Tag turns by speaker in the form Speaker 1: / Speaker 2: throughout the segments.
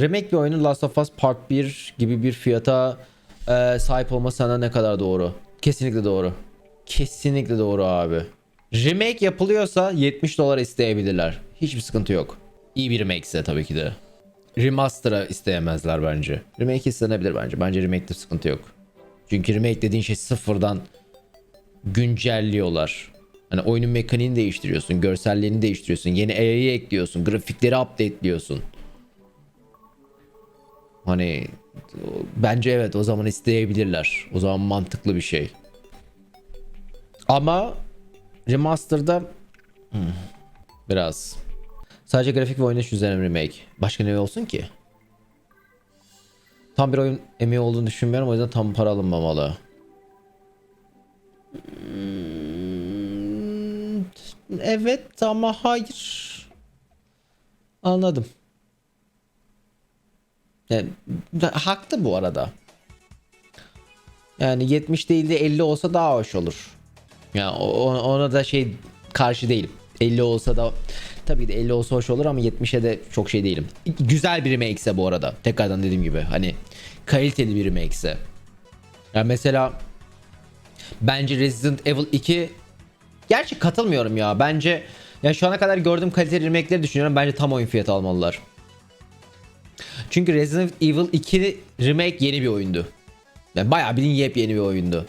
Speaker 1: Remake bir oyunun Last of Us Part 1 gibi bir fiyata e, sahip olması sana ne kadar doğru? Kesinlikle doğru. Kesinlikle doğru abi. Remake yapılıyorsa 70 dolar isteyebilirler. Hiçbir sıkıntı yok. İyi bir remake ise tabii ki de. Remaster'a isteyemezler bence. Remake istenebilir bence. Bence remake'de sıkıntı yok. Çünkü remake dediğin şey sıfırdan güncelliyorlar. Hani oyunun mekaniğini değiştiriyorsun, görselliğini değiştiriyorsun, yeni AI'yi ekliyorsun, grafikleri update'liyorsun. Hani bence evet o zaman isteyebilirler. O zaman mantıklı bir şey. Ama remaster'da hmm, biraz sadece grafik ve oynanış üzerine remake. Başka ne olsun ki? Tam bir oyun emeği olduğunu düşünmüyorum o yüzden tam para alınmamalı. Hmm, Evet ama hayır. Anladım. Yani, haklı bu arada. Yani 70 değil de 50 olsa daha hoş olur. Ya o- ona da şey karşı değilim. 50 olsa da tabii de 50 olsa hoş olur ama 70'e de çok şey değilim. Güzel bir remake'se bu arada. Tekrardan dediğim gibi hani kaliteli bir remake'se. Ya mesela bence Resident Evil 2 Gerçi katılmıyorum ya. Bence ya şu ana kadar gördüğüm kaliteli remake'leri düşünüyorum. Bence tam oyun fiyatı almalılar. Çünkü Resident Evil 2 remake yeni bir oyundu. Yani bayağı bilin yepyeni bir oyundu.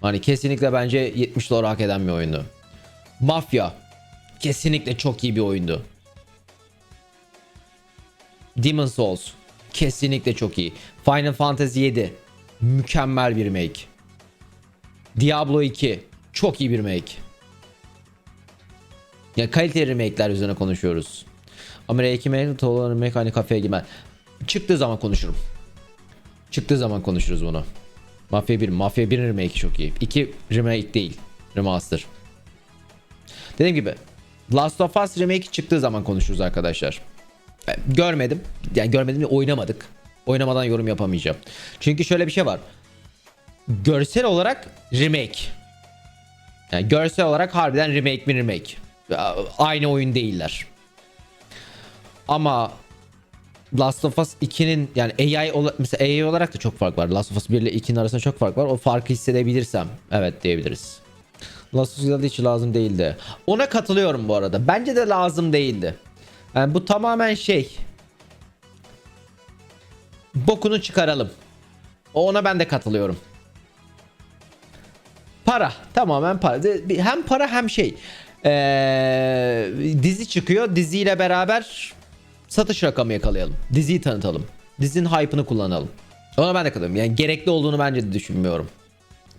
Speaker 1: Hani kesinlikle bence 70 dolar hak eden bir oyundu. Mafya kesinlikle çok iyi bir oyundu. Demon Souls kesinlikle çok iyi. Final Fantasy 7 mükemmel bir remake. Diablo 2 çok iyi bir remake. Ya kaliteli remake'ler üzerine konuşuyoruz. Ama R2 remake olan remake hani kafeye girmez. Çıktığı zaman konuşurum. Çıktığı zaman konuşuruz bunu. Mafya 1, Mafya 1'in remake çok iyi. 2 remake değil. Remaster. Dediğim gibi Last of Us remake çıktığı zaman konuşuruz arkadaşlar. Ben görmedim. Yani görmedim de oynamadık. Oynamadan yorum yapamayacağım. Çünkü şöyle bir şey var. Görsel olarak remake. Yani görsel olarak harbiden remake mi remake. Aynı oyun değiller. Ama Last of Us 2'nin yani AI ola- mesela AI olarak da çok fark var. Last of Us 1 ile 2'nin arasında çok fark var. O farkı hissedebilirsem evet diyebiliriz. Last of Us'da hiç lazım değildi. Ona katılıyorum bu arada. Bence de lazım değildi. Yani bu tamamen şey. Bokunu çıkaralım. Ona ben de katılıyorum. Para. Tamamen para. Hem para hem şey. Ee, dizi çıkıyor. Diziyle beraber satış rakamı yakalayalım. Diziyi tanıtalım. Dizinin hype'ını kullanalım. Ona ben de katılıyorum. Yani gerekli olduğunu bence de düşünmüyorum.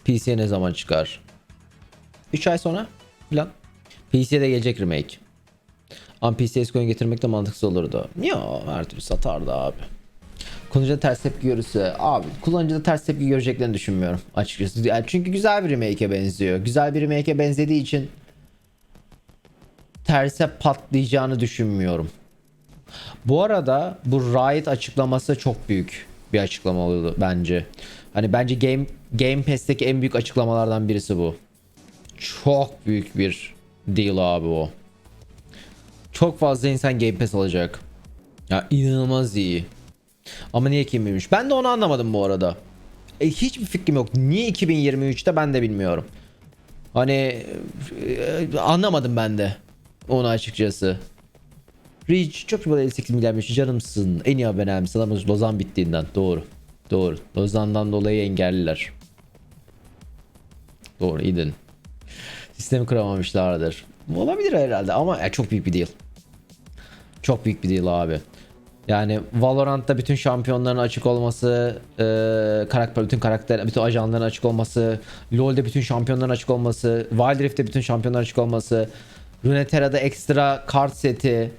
Speaker 1: PC'ye ne zaman çıkar? 3 ay sonra falan. PC'ye de gelecek remake. Ama PC'ye oyun getirmek de mantıksız olurdu. Ya her türlü satardı abi. Kullanıcıda ters tepki görürse abi kullanıcıda ters tepki göreceklerini düşünmüyorum açıkçası. Yani çünkü güzel bir remake'e benziyor. Güzel bir remake'e benzediği için terse patlayacağını düşünmüyorum. Bu arada bu Riot açıklaması çok büyük bir açıklama oldu bence. Hani bence Game Game Pass'teki en büyük açıklamalardan birisi bu. Çok büyük bir deal abi o. Çok fazla insan Game Pass alacak. Ya inanılmaz iyi. Ama niye 2023? Ben de onu anlamadım bu arada. E, hiçbir fikrim yok. Niye 2023'te ben de bilmiyorum. Hani e, anlamadım ben de onu açıkçası. Reach çok böyle 58 milyarmış canımsın. En iyi abonem sana Lozan bittiğinden. Doğru. Doğru. Lozan'dan dolayı engelliler. Doğru idin. Sistemi kıramamışlardır. Olabilir herhalde ama ya çok büyük bir deal. Çok büyük bir deal abi. Yani Valorant'ta bütün şampiyonların açık olması, e, karakter bütün karakter, bütün ajanların açık olması, LoL'de bütün şampiyonların açık olması, Wild Rift'te bütün şampiyonların açık olması, Runeterra'da ekstra kart seti.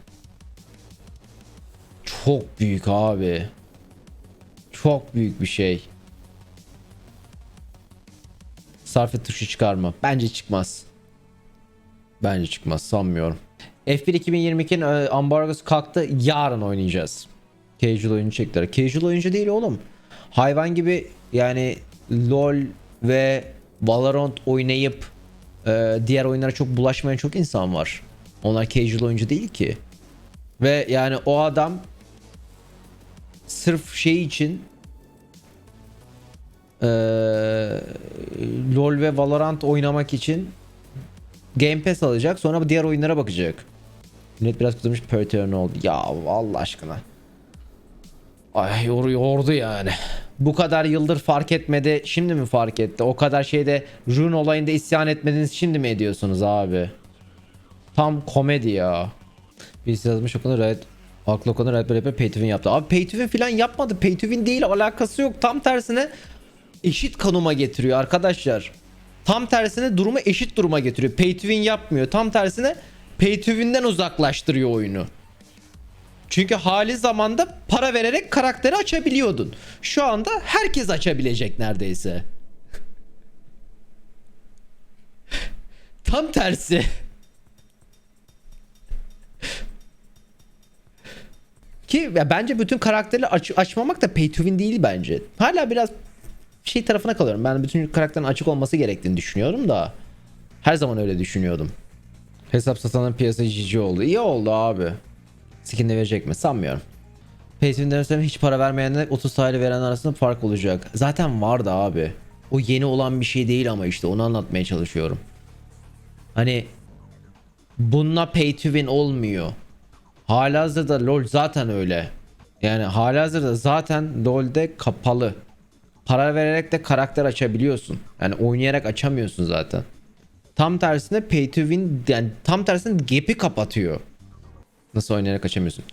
Speaker 1: Çok büyük abi. Çok büyük bir şey. Sarfet tuşu çıkarma. Bence çıkmaz. Bence çıkmaz sanmıyorum. F1 2022'nin e, ambargosu kalktı. Yarın oynayacağız. Casual oyuncu çektiler. Casual oyuncu değil oğlum. Hayvan gibi yani LoL ve Valorant oynayıp e, diğer oyunlara çok bulaşmayan çok insan var. Onlar casual oyuncu değil ki. Ve yani o adam sırf şey için eee, LoL ve Valorant oynamak için Game Pass alacak. Sonra diğer oyunlara bakacak. Millet biraz kızmış Perturn oldu. Ya Allah aşkına. Ay yor, yordu yani. Bu kadar yıldır fark etmedi. Şimdi mi fark etti? O kadar şeyde Rune olayında isyan etmediniz. Şimdi mi ediyorsunuz abi? Tam komedi ya. Birisi yazmış o kadar Riot Kadar Riot böyle yapıyor, pay yaptı. Abi pay falan yapmadı. Pay değil alakası yok. Tam tersine eşit konuma getiriyor arkadaşlar. Tam tersine durumu eşit duruma getiriyor. Pay yapmıyor. Tam tersine pay uzaklaştırıyor oyunu. Çünkü hali zamanda para vererek karakteri açabiliyordun. Şu anda herkes açabilecek neredeyse. Tam tersi. Ya bence bütün karakterleri aç- açmamak da pay to win değil bence. Hala biraz şey tarafına kalıyorum. Ben bütün karakterin açık olması gerektiğini düşünüyorum da. Her zaman öyle düşünüyordum. Hesap satanın piyasa cici oldu. İyi oldu abi. Skin de verecek mi? Sanmıyorum. Sonra hiç para vermeyenler 30 TL veren arasında fark olacak. Zaten vardı abi. O yeni olan bir şey değil ama işte onu anlatmaya çalışıyorum. Hani bununla pay to win olmuyor. Halihazırda LoL zaten öyle. Yani halihazırda zaten LoL'de kapalı. Para vererek de karakter açabiliyorsun. Yani oynayarak açamıyorsun zaten. Tam tersine pay to win yani tam tersine gap'i kapatıyor. Nasıl oynayarak açamıyorsun?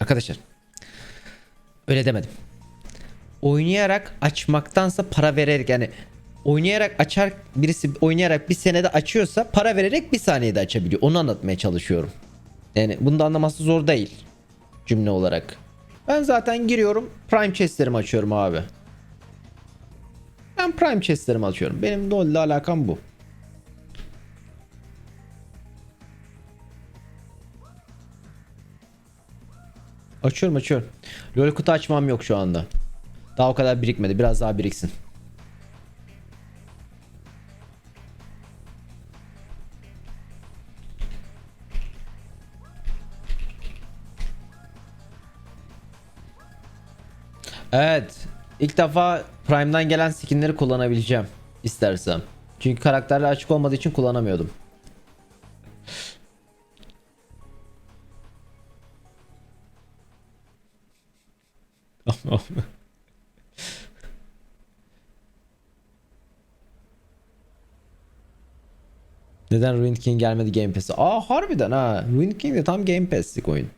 Speaker 1: Arkadaşlar. Öyle demedim. Oynayarak açmaktansa para vererek yani oynayarak açar birisi oynayarak bir senede açıyorsa para vererek bir saniyede açabiliyor. Onu anlatmaya çalışıyorum. Yani bunu da anlaması zor değil cümle olarak. Ben zaten giriyorum prime chestlerimi açıyorum abi. Ben prime chestlerimi açıyorum. Benim LoL'le alakam bu. Açıyorum açıyorum. LoL kutu açmam yok şu anda. Daha o kadar birikmedi. Biraz daha biriksin. Evet. İlk defa Prime'dan gelen skinleri kullanabileceğim. istersem. Çünkü karakterler açık olmadığı için kullanamıyordum. Neden Ruined King gelmedi Game Pass'e? Aa harbiden ha. Ruined King de tam Game Pass'lik oyun.